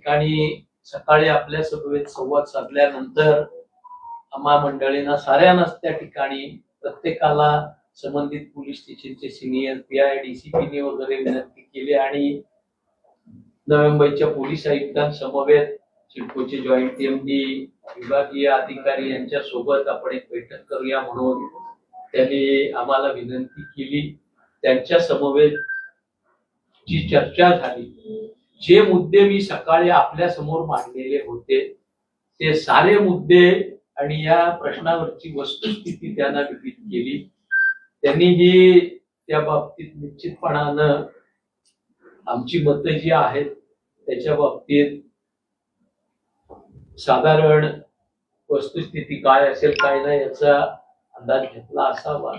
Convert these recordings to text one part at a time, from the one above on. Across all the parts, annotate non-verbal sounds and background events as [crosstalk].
ठिकाणी सकाळी आपल्या सभेत संवाद साधल्यानंतर आम्हा मंडळींना साऱ्यांनाच त्या ठिकाणी प्रत्येकाला संबंधित पोलीस स्टेशनचे सिनियर पी आय डीसीपीने वगैरे विनंती केली आणि नोव्हेंबरच्या मुंबईच्या पोलीस आयुक्तांसमवेत सिडकोचे जॉईंट एमडी विभागीय अधिकारी यांच्या सोबत आपण एक बैठक करूया म्हणून त्यांनी आम्हाला विनंती केली. त्यांच्या समवेत जी चर्चा झाली जे मुद्दे मी सकाळी आपल्यासमोर मांडलेले होते ते सारे मुद्दे आणि या प्रश्नावरची वस्तुस्थिती त्यांना विहित केली. त्यांनीही त्या बाबतीत निश्चितपणानं आमची मतं जी आहेत त्याच्या बाबतीत साधारण वस्तुस्थिती काय असेल काय नाही याचा अंदाज घेतला असावा.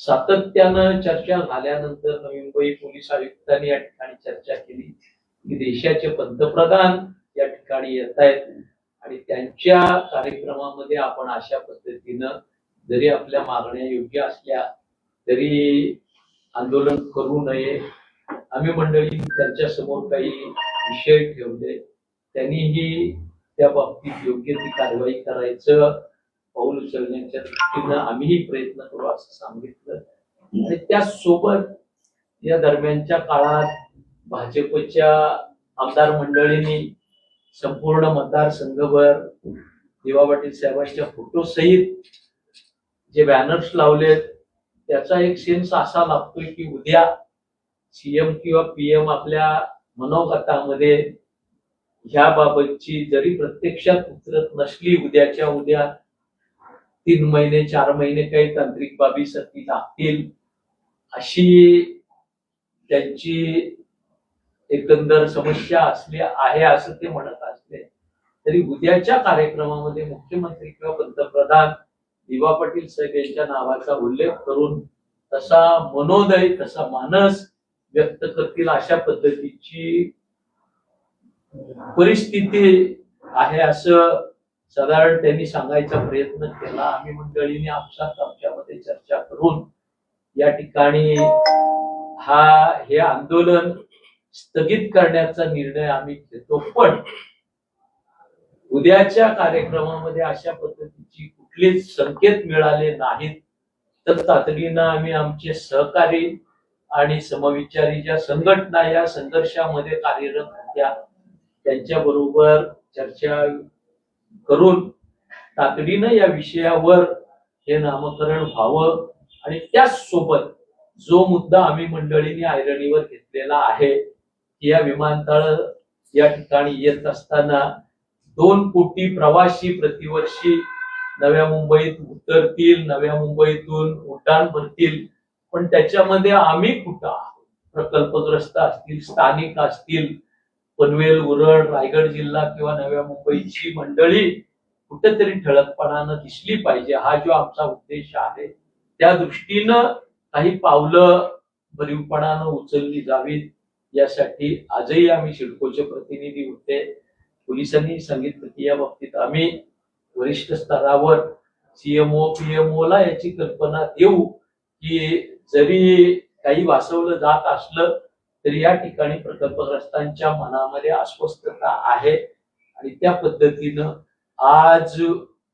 सातत्यानं चर्चा झाल्यानंतर नवी मुंबई पोलीस आयुक्तांनी या ठिकाणी चर्चा केली. की देशाचे पंतप्रधान या ठिकाणी येत आहेत. आणि त्यांच्या कार्यक्रमामध्ये आपण अशा पद्धतीनं जरी आपल्या मागण्या योग्य असल्या तरी आंदोलन करू नये. आम्ही मंडळी त्यांच्यासमोर काही विषय ठेवले. त्यांनीही त्या बाबतीत योग्य ती कारवाई करायचं पाऊल उचलण्याच्या दृष्टीनं आम्हीही प्रयत्न करू असं सांगितलं. आणि त्यासोबत या दरम्यानच्या काळात भाजपच्या आमदार मंडळींनी संपूर्ण मतदारसंघभर दिवा पाटील साहेबांच्या फोटोसहित जे बॅनर्स लावलेत त्याचा एक सेन्स असा लागतोय की उद्या सीएम किंवा पीएम आपल्या मनोगतामध्ये ह्या बाबतची जरी प्रत्यक्षात उतरत नसली उद्याच्या उद्या तीन महिने चार महिने काही तांत्रिक बाबीसाठी लागतील अशी त्यांची एकंदर समस्या असली आहे असं ते म्हणत असले तरी उद्याच्या कार्यक्रमामध्ये मुख्यमंत्री किंवा पंतप्रधान दिवा पाटील साहेब यांच्या नावाचा उल्लेख करून तसा मनोदय तसा मानस व्यक्त करतील अशा पद्धतीची परिस्थिती आहे असं साधारण त्यांनी सांगायचा प्रयत्न केला. आम्ही मंडळीने आपसात आमच्यामध्ये चर्चा करून या ठिकाणी हा हे आंदोलन स्थगित करण्याचा निर्णय आम्ही घेतो. पण उद्याच्या कार्यक्रमामध्ये अशा पद्धतीची कुठलेच संकेत मिळाले नाहीत. तर तातडीनं आम्ही आमचे सहकारी आणि समविचारी ज्या संघटना या संघर्षामध्ये कार्यरत होत्या त्यांच्या बरोबर चर्चा करून तातडीनं या विषयावर हे नामकरण व्हावं आणि त्याच सोबत जो मुद्दा आम्ही मंडळींनी ऐरणीवर घेतलेला आहे की या विमानतळ या ठिकाणी येत असताना दोन कोटी प्रवासी प्रतिवर्षी नव्या मुंबईत उतरतील नव्या मुंबईतून उड्डाण भरतील. पण त्याच्यामध्ये आम्ही कुठं आहोत? प्रकल्पग्रस्त असतील स्थानिक असतील पनवेल उरण रायगड जिल्हा किंवा नव्या मुंबईची मंडळी कुठेतरी ठळकपणानं दिसली पाहिजे. हा जो आमचा उद्देश आहे त्या दृष्टीनं काही पावलं भरीवपणानं उचलली जावीत. यासाठी आजही आम्ही सिडकोचे प्रतिनिधी होते. पोलिसांनी सांगितलं की या बाबतीत आम्ही वरिष्ठ स्तरावर सीएमओ पीएमओ ला याची कल्पना देऊ की जरी काही वाचवलं जात असलं तरी या ठिकाणी प्रकल्पग्रस्तांच्या मनामध्ये अस्वस्थता आहे. आणि त्या पद्धतीनं आज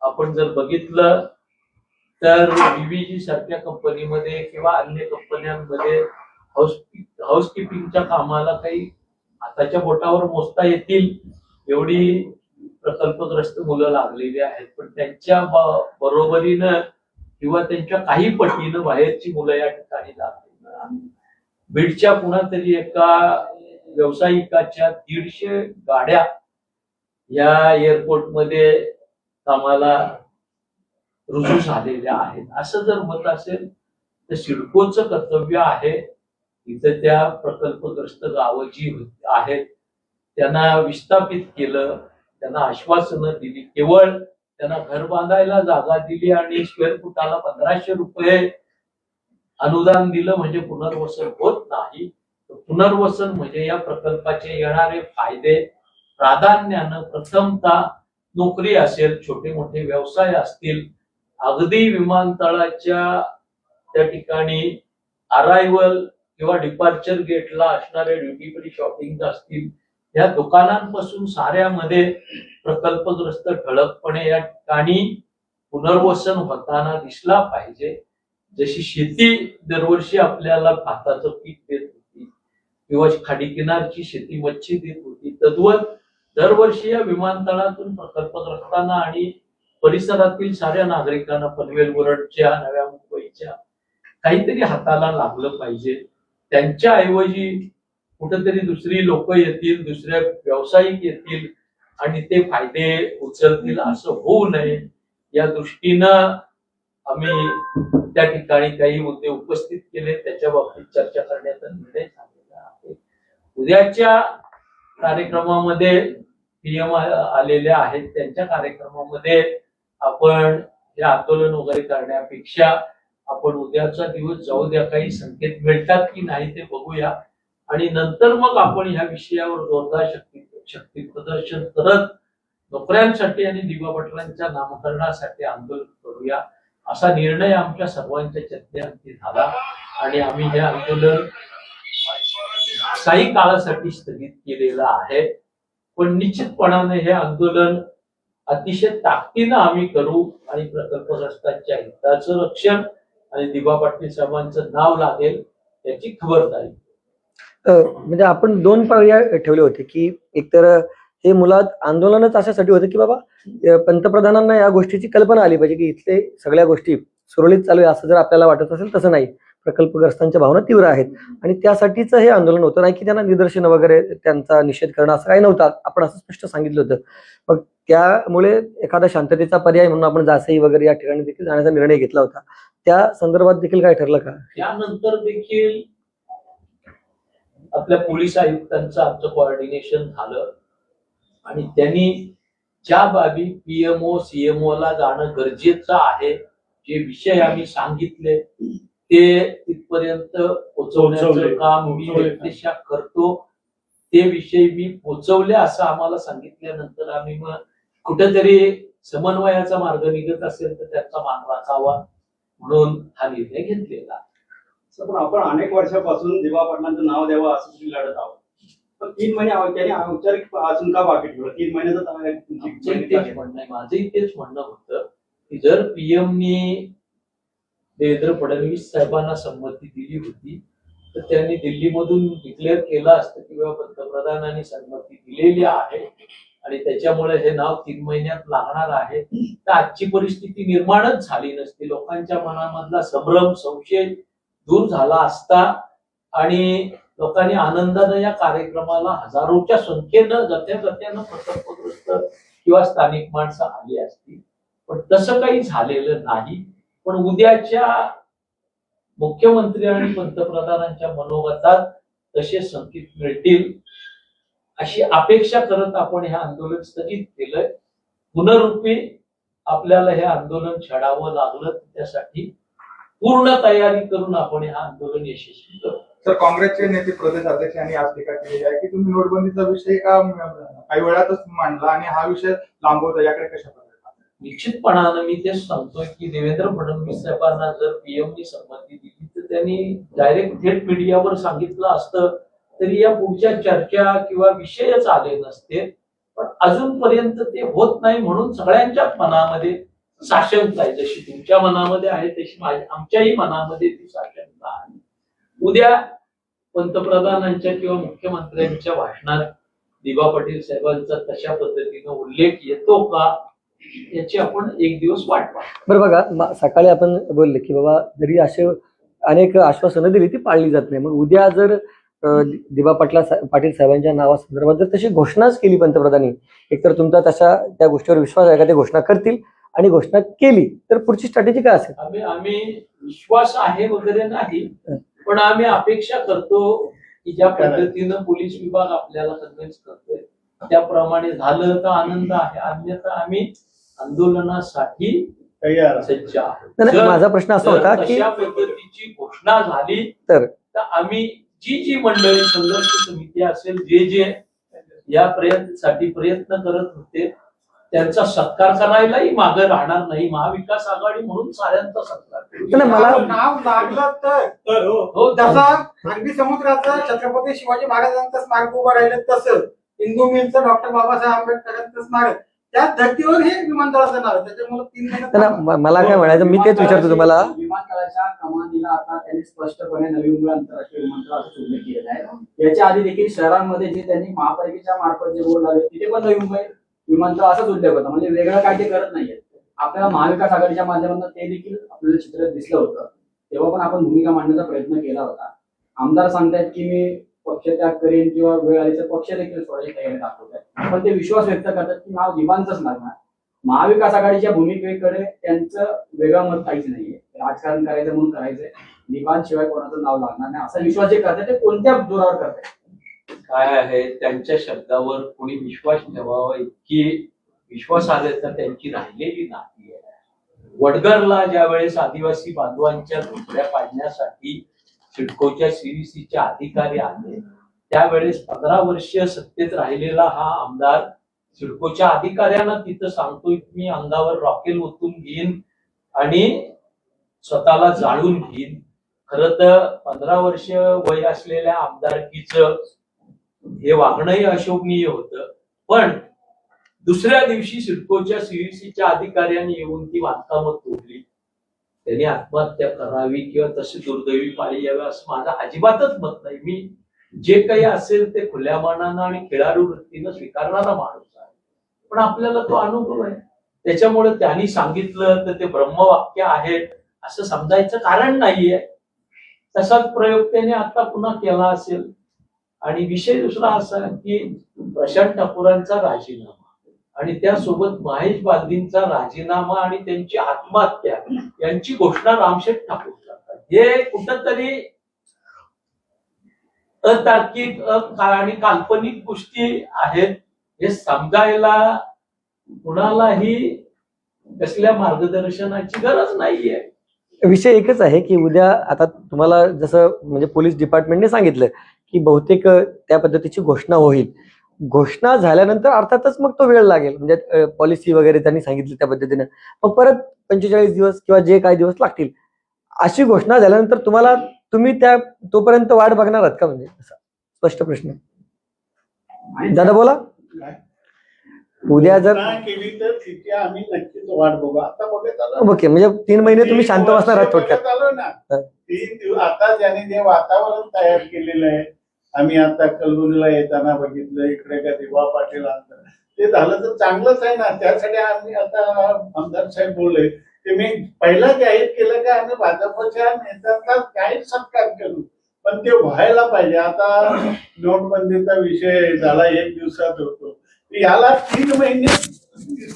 आपण जर बघितलं तर बीबीजी सारख्या कंपनीमध्ये किंवा अन्य कंपन्यांमध्ये हाऊस हाऊसकीपिंगच्या कामाला काही हाताच्या बोटावर मोजता येतील एवढी प्रकल्पग्रस्त मुलं लागलेली आहेत. पण त्यांच्या बरोबरीनं किंवा त्यांच्या काही पटीनं बाहेरची मुलं या ठिकाणी लागली बीडच्या पुन्हा तरी एका व्यावसायिकाच्या दीडशे गाड्या या एअरपोर्टमध्ये कामाला रुजू झालेल्या आहेत. असं जर मत असेल तर सिडकोचं कर्तव्य आहे इथं त्या प्रकल्पग्रस्त गावं जी आहेत त्यांना विस्थापित केलं त्यांना आश्वासनं दिली. केवळ त्यांना घर बांधायला जागा दिली आणि स्क्वेअर फुटाला पंधराशे रुपये अनुदान दिलं म्हणजे पुनर्वसन होत नाही. पुनर्वसन म्हणजे या प्रकल्पाचे येणारे फायदे. प्राधान्यानं प्रथमता नोकरी असेल छोटे मोठे व्यवसाय असतील अगदी विमानतळाच्या त्या ठिकाणी अरायवल किंवा डिपार्चर गेटला असणारे ड्युटी फ्री शॉपिंग असतील या दुकानांपासून साऱ्यामध्ये प्रकल्पग्रस्त ठळकपणे या ठिकाणी पुनर्वसन होताना दिसला पाहिजे. जशी शेती दरवर्षी आपल्याला भाताचं पीक देत होती किंवा खाडीकिनारची शेती मच्छी देत होती तद्वत दरवर्षी या विमानतळातून प्रकल्पग्रस्तांना आणि परिसरातील साऱ्या नागरिकांना पनवेल वरडच्या नव्या मुंबईच्या काहीतरी हाताला लागलं पाहिजे. त्यांच्या ऐवजी कुठेतरी दुसरी लोक येतील दुसऱ्या व्यावसायिक येतील आणि ते फायदे उचलतील असं होऊ नये या दृष्टीनं आम्ही त्या ठिकाणी काही मुद्दे उपस्थित केले. त्याच्या बाबतीत चर्चा करण्याचा निर्णय झालेला आहे. उद्याच्या कार्यक्रमामध्ये पीएम आलेले आहेत. त्यांच्या कार्यक्रमामध्ये आपण हे आंदोलन वगैरे करण्यापेक्षा आपण उद्याचा दिवस जाऊ द्या काही संकेत मिळतात की नाही ते बघूया. आणि नंतर मग आपण ह्या विषयावर जोरदार शक्ती शक्ती प्रदर्शन करत नोकऱ्यांसाठी आणि दिवा पाटलांच्या नामकरणासाठी आंदोलन करूया. असा निर्णय आमच्या सर्वांच्या चर्चेअंती झाला. आणि आम्ही हे आंदोलन काही काळासाठी स्थगित केलेलं आहे. पण निश्चितपणाने हे आंदोलन अतिशय ताकदीनं आम्ही करू आणि प्रकल्पग्रस्तांच्या हिताचं रक्षण आणि दिबा पाटील साहेबांचं नाव लागेल याची खबरदारी. म्हणजे आपण दोन पर्याय ठेवले होते की एकतर हे मुलात आंदोलनच अशासाठी होतं की बाबा पंतप्रधानांना या गोष्टीची कल्पना आली पाहिजे की इथले सगळ्या गोष्टी सुरळीत चालू आहे असं जर आपल्याला वाटत असेल तसं नाही. प्रकल्पग्रस्तांच्या भावना तीव्र आहेत. आणि त्यासाठीच हे आंदोलन होतं. नाही की त्यांना निदर्शनं वगैरे त्यांचा निषेध करणं असं काही नव्हतं. आपण असं स्पष्ट सांगितलं होतं. मग त्यामुळे एखादा शांततेचा पर्याय म्हणून आपण जासई वगैरे या ठिकाणी देखील जाण्याचा निर्णय घेतला होता. त्या संदर्भात देखील काय ठरलं का? त्यानंतर देखील आपल्या पोलीस आयुक्तांचं आमचं कोऑर्डिनेशन झालं. आणि त्यांनी ज्या बाबी पीएमओ सीएमओ ला जाणं गरजेचं आहे जे विषय आम्ही सांगितले ते तिथपर्यंत पोहोचवण्याचं. काम मी. व्यक्तिशः करतो. ते विषय मी पोचवले असं आम्हाला सांगितल्यानंतर आम्ही मग कुठेतरी समन्वयाचा मार्ग निघत असेल तर त्याचा मान राखावा म्हणून हा निर्णय घेतलेला. सर, पण आपण अनेक वर्षापासून दिवा पाटलांचं नाव द्यावं असं तुम्ही लढत आहोत. पण तीन महिने त्यांनी औपचारिक अजून का बाकी ठेवलं? तीन महिन्याचं माझंही तेच म्हणणं होतं की जर पीएमनी देवेंद्र फडणवीस साहेबांना संमती दिली होती. तर त्यांनी दिल्लीमधून डिक्लेअर केलं असतं किंवा पंतप्रधानांनी संमती दिलेली आहे आणि त्याच्यामुळे हे नाव तीन महिन्यात लागणार आहे. तर आजची परिस्थिती निर्माणच झाली नसती. लोकांच्या मनामधला संभ्रम संशय दूर झाला असता आणि लोकांनी आनंदानं या कार्यक्रमाला हजारोच्या संख्येनं जत्या जत्यानं प्रकल्पग्रस्त किंवा स्थानिक माणसं आली असती. पण तसं काही झालेलं नाही. पण उद्याच्या मुख्यमंत्री आणि पंतप्रधानांच्या मनोगतात तसे संकेत मिळतील अशी अपेक्षा करत आपण हे आंदोलन स्थगित केलंय. पुनरुपी आपल्याला हे आंदोलन छाडावं लागलं त्यासाठी पूर्ण तयारी करून आपण हे आंदोलन यशस्वी करू. तर काँग्रेसचे नेते प्रदेश अध्यक्ष यांनी आज टीका केलेली आहे की तुम्ही नोटबंदीचा विषय का काही वेळातच मांडला आणि हा विषय लांबवता? याकडे कशा निश्चितपणानं मी तेच सांगतोय की देवेंद्र फडणवीस साहेबांना जर पीएमनी संमती दिली तर त्यांनी डायरेक्ट थेट मीडियावर सांगितलं असतं तरी या पुढच्या चर्चा किंवा विषयच आले नसते. पण अजूनपर्यंत ते होत नाही म्हणून सगळ्यांच्याच मनामध्ये साशंकता आहे. जशी तुमच्या मनामध्ये आहे तशी माझ्या आमच्याही मनामध्ये ती साशंकता आहे. उद्या पंतप्रधानांच्या किंवा मुख्यमंत्र्यांच्या भाषणात दिबा पाटील साहेबांचा तशा पद्धतीनं उल्लेख येतो का? याची आपण एक दिवस वाट पाहू. बरं बघा सकाळी आपण बोलले की बाबा जरी असे अनेक आश्वासनं दिली ती पाळली जात नाही. मग उद्या जर दिबा पाटला पाटील साहेबांच्या नावासंदर्भात जर तशी घोषणाच केली पंतप्रधानांनी एकतर तुमचा तशा त्या गोष्टीवर विश्वास आहे का ते घोषणा करतील आणि घोषणा केली तर पुढची स्ट्रॅटेजी काय असेल? आम्ही आम्ही विश्वास आहे वगैरे नाही पण आम्ही अपेक्षा करतो की ज्या पद्धतीनं पोलीस विभाग आपल्याला कन्व्हिन्स करतोय त्याप्रमाणे झालं तर आनंद आहे. अन्यथा आम्ही आंदोलनासाठी तयार. सज्ज आहोत. माझा प्रश्न असा होता की पद्धतीची घोषणा झाली तर? आम्ही जी जी मंडळी संघर्ष समिती असेल जे जे या प्रयत्नासाठी प्रयत्न करत होते त्यांचा सत्कार करायलाही मागे राहणार नाही. महाविकास आघाडी म्हणून साऱ्यांचा सत्कार मला- नाव लागलं तर? तर हो. हो जसा अरबी समुद्राचं छत्रपती शिवाजी महाराजांचं स्मारक उभं राहिलं तसं हिंदू मिलचं डॉक्टर बाबासाहेब आंबेडकरांचंच नाव आहे त्या धर्तीवर हे विमानतळाचं नाव आहे. त्याच्यामुळे तीन महिने मला काय म्हणायचं मी तेच विचारतो तुम्हाला. विमानतळाच्या कमानीला आता त्यांनी स्पष्टपणे नवी मुंबई आंतरराष्ट्रीय विमानतळ असं उल्लेख केलेला आहे. याच्या आधी देखील शहरांमध्ये जे त्यांनी महापालिकेच्या मार्फत जे बोर्ड लावले तिथे पण नवी मुंबई विमानतळ असाच उल्लेख होता. म्हणजे वेगळं काय ते करत नाहीये. आपल्याला महाविकास आघाडीच्या माध्यमातून ते देखील आपल्याला चित्र दिसलं होतं. तेव्हा पण आपण भूमिका मांडण्याचा प्रयत्न केला होता. आमदार सांगतायत की मी पक्ष करेल किंवा वेळ आली तर पक्ष देखील सोडायची तयारी दाखवत आहे पण ते विश्वास व्यक्त करतात की नाव दिवाणचंच लागणार महाविकास आघाडीच्या भूमिकेकडे त्यांचं वेगळं मत काहीच नाहीये. राजकारण करायचं म्हणून करायचंय. दिवाण शिवाय कोणाचं नाव लागणार नाही. असा विश्वास जे करतात ते कोणत्या जोरावर करतात? काय आहे? त्यांच्या शब्दावर कोणी विश्वास ठेवावा इतकी विश्वासार्हता त्यांची राहिलेली नाही वडगरला ज्या वेळेस आदिवासी बांधवांच्या झोपड्या पाडण्यासाठी सिडकोच्या सीव्हीसीचे अधिकारी आले त्यावेळेस पंधरा वर्ष सत्तेत राहिलेला हा आमदार सिडकोच्या अधिकाऱ्यांना तिथं सांगतोय मी अंगावर रॉकेल ओतून घेईन आणि स्वतःला जाळून घेईन. खर तर पंधरा वर्ष वय असलेल्या आमदारकीचं हे वागणंही अशोभनीय होतं. पण दुसऱ्या दिवशी सिडकोच्या सीव्हीसीच्या अधिकाऱ्यांनी येऊन ती बांधकामं तोडली. त्यांनी आत्महत्या करावी किंवा तशी दुर्दैवी पाळी यावी असं माझं अजिबातच मत नाही. मी जे काही असेल ते खुल्या मानानं आणि खेळाडू वृत्तीनं स्वीकारणारा माणूस आहे. पण आपल्याला तो अनुभव आहे. त्याच्यामुळे त्यांनी सांगितलं तर ते ब्रह्मवाक्य आहेत असं समजायचं कारण नाहीये. तसाच प्रयोग त्याने आता पुन्हा केला असेल. आणि विषय दुसरा असा की प्रशांत ठाकूरांचा राजीनामा. आणि त्यासोबत महेश बालदींचा राजीनामा आणि त्यांची आत्महत्या यांची घोषणा रामशेठ ठाकूर करतात. हे कुठंतरी अतार्किक आणि काल्पनिक गोष्टी आहेत. हे समजायला कुणालाही कसल्या मार्गदर्शनाची गरज नाहीये. विषय एकच आहे की उद्या आता तुम्हाला जसं म्हणजे पोलीस डिपार्टमेंटने सांगितलं की बहुतेक त्या पद्धतीची घोषणा होईल. घोषणा झाल्यानंतर अर्थातच मग तो वेळ लागेल. म्हणजे पॉलिसी वगैरे त्यांनी सांगितली त्या पद्धतीनं. मग परत पंचेचाळीस दिवस किंवा जे काही दिवस लागतील अशी घोषणा झाल्यानंतर तुम्हाला तुम्ही त्या तोपर्यंत वाट बघणार आहात का म्हणजे? असा स्पष्ट प्रश्न. दादा बोला. उद्या जर ओके म्हणजे तीन महिने तुम्ही शांत बसणार आहात थोडक्यात. आता ज्याने जे वातावरण तयार केलेलं आहे आम्ही आता कलबुरीला येताना बघितलं इकडे का दिवा पाटील आणलं ते झालं तर चांगलंच आहे ना. त्यासाठी आम्ही आता आमदार साहेब बोलले की मी पहिला जाहीर केलं का आम्ही भाजपच्या नेत्यांचा जाहीर सत्कार करू? पण ते व्हायला पाहिजे. आता नोटबंदीचा विषय झाला एक दिवसात होतो. याला तीन महिने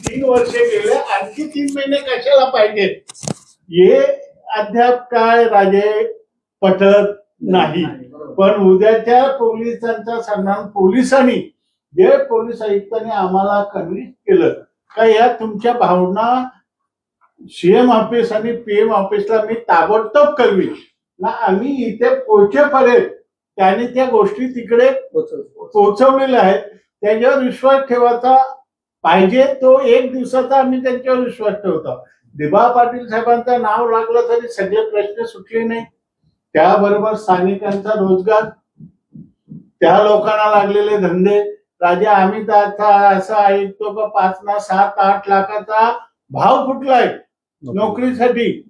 तीन वर्षे गेले आणखी तीन महिने कशाला पाहिजे? हे अद्याप काय राजे पटत नाही. पण उद्याच्या पोलिसांचा सन्मान पोलिसांनी जे पोलीस आयुक्तांनी आम्हाला कन्व्हिन्स केलं का या तुमच्या भावना सीएम ऑफिस आणि पीएम ऑफिसला मी ताबडतोब कळवी ना आम्ही इथे पोहोचेपर्यंत त्याने त्या गोष्टी तिकडे पोहोचवलेल्या आहेत. त्यांच्यावर विश्वास ठेवायचा पाहिजे तो एक दिवसाचा आम्ही त्यांच्यावर विश्वास ठेवतो. दिबा पाटील साहेबांचं नाव लागलं तरी सगळे प्रश्न सुटले नाही त्याबरोबर स्थानिकांचा रोजगार त्या लोकांना लागलेले धंदे. राजा आम्ही असं ऐकतो का पाच ना सात आठ लाखाचा भाव फुटलाय नोकरीसाठी.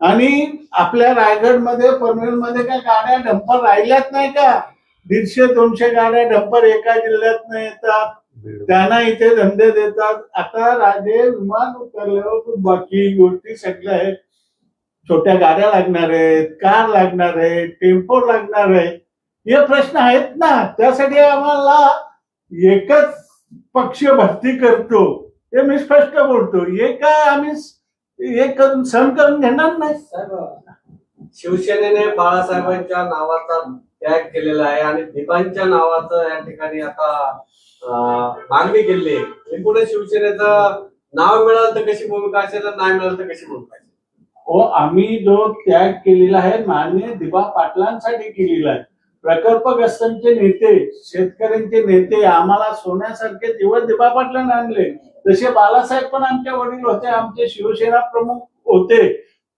आणि आपल्या रायगडमध्ये पनवेलमध्ये काय गाड्या डंपर राहिल्याच नाही का? दीडशे दोनशे गाड्या डंपर एका जिल्ह्यात नाही येतात. त्यांना इथे धंदे देतात. आता राजे विमान उतरल्यावर बाकी गोष्टी सगळ्या आहेत. छोट्या गाड्या लागणार आहेत कार लागणार आहे टेम्पो लागणार आहे. हे प्रश्न आहेत ना. त्यासाठी आम्हाला एकच पक्ष भरती करतो. हे मी स्पष्ट बोलतो. हे काय आम्ही हे करून सहन करून घेणार नाही. साहेब शिवसेनेने बाळासाहेबांच्या नावाचा त्याग केलेला आहे आणि दीपांच्या नावाचं या ठिकाणी आता मागणी केली आहे. एकूणच शिवसेनेचं नाव मिळालं तर कशी भूमिका असेल नाही मिळालं तर कशी भूमिका ओ आम्ही जो त्याग केलेला आहे माननीय दिबा पाटलांसाठी केलेला आहे. प्रकल्पग्रस्तांचे नेते शेतकऱ्यांचे नेते आम्हाला सोन्यासारखे दिवस दिबा पाटलांना आणले तसे बालासाहेब पण आमचे वडील होते आमचे शिवसेना प्रमुख होते.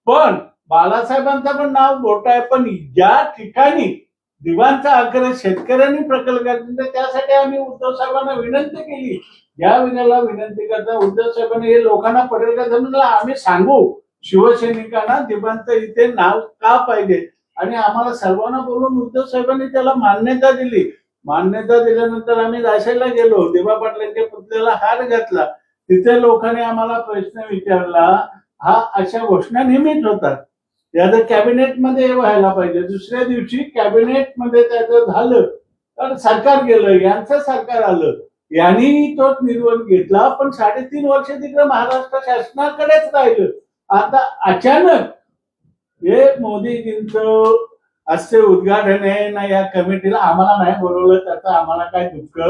पण बालासाहेबांचं पण नाव मोठं आहे पण ज्या ठिकाणी दिवांचा आग्रह शेतकऱ्यांनी प्रकल्प त्यासाठी आम्ही उद्धव साहेबांना विनंती केली. या विनाला विनंती करता उद्धव साहेबांनी हे लोकांना पडेल का आम्ही सांगू. शिवसैनिकांना दिवाणचं इथे नाव का पाहिजे? आणि आम्हाला सर्वांना बोलून उद्धव साहेबांनी त्याला मान्यता दिली. मान्यता दिल्यानंतर आम्ही रायसाईला गेलो. दिवा पाटलांच्या पुतळ्याला हार घातला. तिथे लोकांनी आम्हाला प्रश्न विचारला. हा अशा घोषणा नेहमीच होतात. त्याचं कॅबिनेटमध्ये व्हायला पाहिजे. दुसऱ्या दिवशी कॅबिनेटमध्ये त्याचं झालं. तर सरकार गेलं. यांचं सरकार आलं. यांनी तोच निर्णय घेतला. पण साडेतीन वर्ष तिकडे महाराष्ट्र शासनाकडेच राहिलं. आता अचानक हे मोदीजींचं असे उद्घाटन आहे ना या कमिटीला आम्हाला नाही बोलवलं त्याचं आम्हाला काय दुःख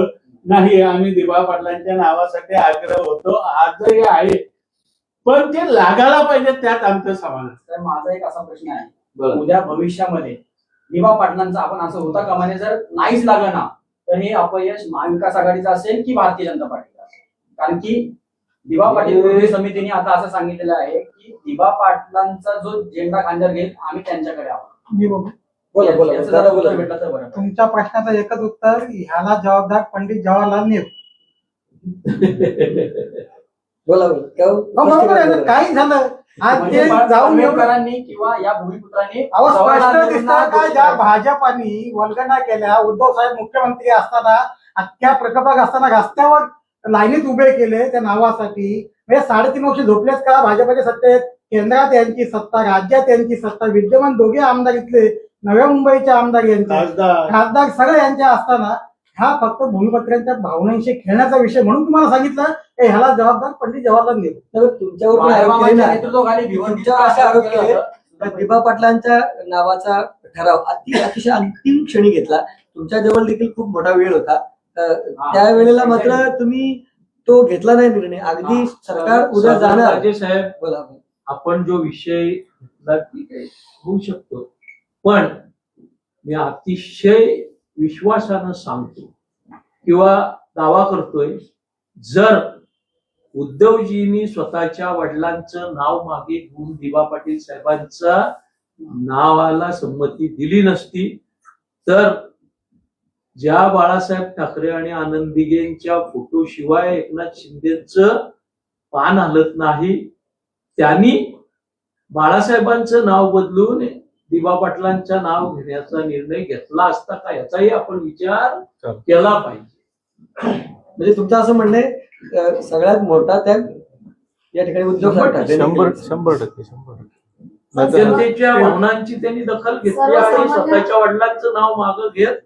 नाही आम्ही दिवा पाटलांच्या नावासाठी आग्रह होतो. आजही आहे. पण ते लागायला पाहिजे त्यात आमचं समाधान. तर माझा एक असा प्रश्न आहे. बरं. उद्या भविष्यामध्ये दिवा पाटलांचा आपण असं होता कामाने जर नाहीच लागणार तर हे अपयश महाविकास आघाडीचं असेल की भारतीय जनता पार्टीचं असेल? कारण की दिवा पाटील विरोधी समितीने आता असं सांगितलेलं आहे की दिवा पाटलांचा जो झेंडा खांद्यावर घेईल आम्ही त्यांच्याकडे आहोत. बोला बोला बोला. याचं दादा जर बोला. उत्तर भेटलं तर बरं. तुमच्या प्रश्नाचं एकच उत्तर ह्याला जबाबदार पंडित जवाहरलाल नेहरू. [laughs] बोला बोला. काय हो? बरोबर आहे ना. काही झालं आज म्हणजे ते जाऊन किंवा या भूमिपुत्रांनी अहो जवाहरलाल स्पष्ट नेहरूंना दिसतं का? ज्या भाजपानी वल्गना केल्या उद्धव साहेब मुख्यमंत्री असताना अख्ख्या प्रकल्पात असताना रस्त्यावर लाईनीत उभे केले त्या नावासाठी. म्हणजे साडेतीन वर्ष झोपलेच का? भाजपच्या सत्तेत केंद्रात यांची सत्ता राज्यात यांची सत्ता विद्यमान दोघे आमदार इथले नव्या मुंबईचे आमदार यांचे खासदार. सगळे यांचे असताना हा फक्त भूमिपत्रांच्या भावनांशी खेळण्याचा विषय म्हणून तुम्हाला सांगितलं. की ह्याला जबाबदार पंडित जवाहरलाल नेहरू तर तुमच्यावर दिबा पाटलांच्या नावाचा ठराव अति अतिशय अंतिम क्षणी घेतला. तुमच्या जवळ देखील खूप मोठा वेळ होता. त्यावेळेला मात्र तुम्ही तो घेतला नाही निर्णय. अगदी. सरकार उद्या जाणार. साहेब बोला आपण जो विषय घेतला ठीक आहे होऊ शकतो. पण मी अतिशय विश्वासानं सांगतो किंवा दावा करतोय जर उद्धवजींनी स्वतःच्या वडिलांचं नाव मागे घेऊन दिवा पाटील साहेबांचा नावाला संमती दिली नसती तर ज्या बाळासाहेब ठाकरे आणि आनंद दिघेंच्या फोटो शिवाय एकनाथ शिंदेचं पान हलत नाही त्यांनी बाळासाहेबांचं नाव बदलून दिवा पाटलांचं नाव घेण्याचा निर्णय घेतला असता का याचाही आपण विचार केला पाहिजे. म्हणजे तुमचं असं म्हणणं सगळ्यात मोठा त्याग या ठिकाणी ठाकरेंनी शंभर. शंभर टक्के शंभर टक्के. जनतेच्या भावनांची त्यांनी दखल घेतली आणि स्वतःच्या वडिलांचं नाव मागं घेत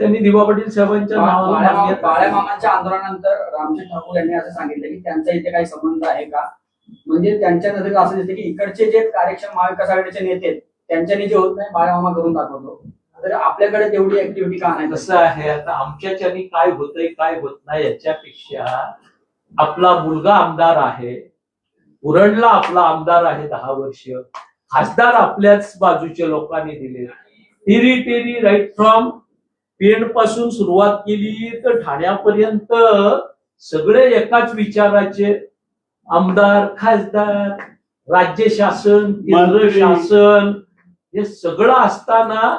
त्यांनी दिवा पाटील साहेबांच्या नावाला बाळ्या- मान्यता बाळ्या दिली. मामांच्या आंदोलनानंतर रामजी ठाकूर यांनी असं सांगितलं की त्यांचा इथे काही संबंध आहे का? म्हणजे त्यांच्या नजरेत असं दिसतं की इकडचे जे कार्यक्षम महाविकास आघाडीचे नेते आहेत, त्यांच्यानी जे होत नाही बाळ्या मामा करून दाखवतो. तर आपल्याकडे तेवढी ऍक्टिव्हिटी का नाही? कसं आहे आता आमच्याच्यानी काय होतंय काय होत नाही याच्यापेक्षा आपला मुलगा आमदार आहे उरणला आपला आमदार आहे दहा वर्ष खासदार आपल्याच बाजूच्या लोकांनी दिले टेरी टेरी राईट फ्रॉम पेणपासून सुरुवात केली तर ठाण्यापर्यंत सगळे एकाच विचाराचे आमदार खासदार राज्य शासन केंद्र. शासन हे सगळं असताना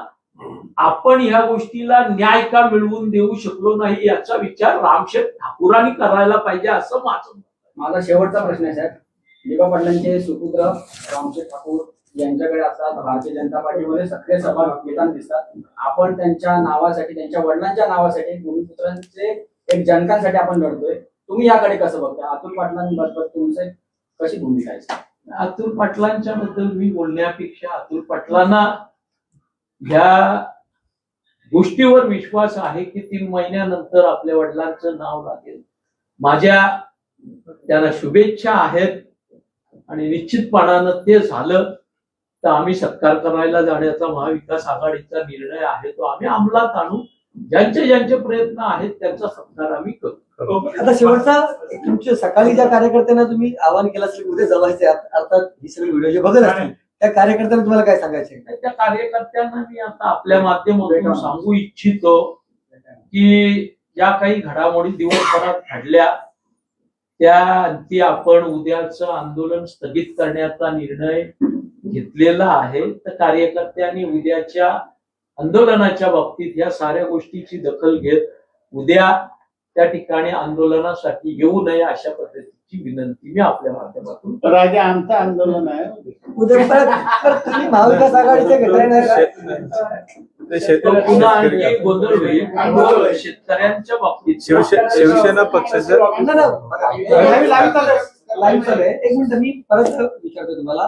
आपण ह्या गोष्टीला न्याय का मिळवून देऊ शकलो नाही याचा विचार रामशेठ ठाकूरांनी करायला पाहिजे असं माझं मत. माझा शेवटचा प्रश्न आहे साहेब दिवा पाटलांचे सुपुत्र रामशेठ ठाकूर यांच्याकडे असतात भारतीय जनता पार्टीमध्ये सक्रिय सभा घेताना दिसतात. आपण त्यांच्या नावासाठी त्यांच्या वडिलांच्या नावासाठी भूमिपुत्रांचे एक जनकांसाठी आपण लढतोय. तुम्ही याकडे कसं बघता अतुल पाटलांबद्दल तुमचे कशी भूमिका आहे? अतुल पाटलांच्या बद्दल मी बोलण्यापेक्षा अतुल पाटलांना या गोष्टीवर विश्वास आहे की तीन महिन्यानंतर आपल्या वडिलांचं नाव लागेल. माझ्या त्याला शुभेच्छा आहेत आणि निश्चितपणानं ते झालं. तर आम्ही सत्कार करायला जाण्याचा महाविकास आघाडीचा निर्णय आहे तो आम्ही अंमलात आणू. ज्यांचे ज्यांचे प्रयत्न आहेत त्यांचा सत्कार आम्ही करू. आता शेवटचा तुमच्या सकाळी ज्या कार्यकर्त्यांना तुम्ही आवाहन केलं असेल उद्या जमायचे अर्थात ही सगळी व्हिडिओ जे बघत असतील त्या कार्यकर्त्यांना तुम्हाला काय सांगायचे त्या कार्यकर्त्यांना मी आता आपल्या माध्यमातून सांगू इच्छितो की ज्या काही घडामोडी दिवसभरात घडल्या त्या ती आपण उद्याचं आंदोलन स्थगित करण्याचा निर्णय घेतलेला आहे. तर कार्यकर्त्यांनी उद्याच्या आंदोलनाच्या बाबतीत या साऱ्या गोष्टीची दखल घेत उद्या त्या ठिकाणी आंदोलनासाठी येऊ नये अशा पद्धतीने पद्धतीची विनंती मी आपल्या माध्यमातून. राजा आमचं आंदोलन आहे उद्या परत तुम्ही महाविकास पुन्हा आणखी गोंधळ होईल आणि शेतकऱ्यांच्या बाबतीत शिवसे- शिवसेना पक्षाचं नाही, नाही, बघा, लाईव्ह चालू आहे. लाईव्ह चालू आहे. एक मिनिट मी परत विचारतो तुम्हाला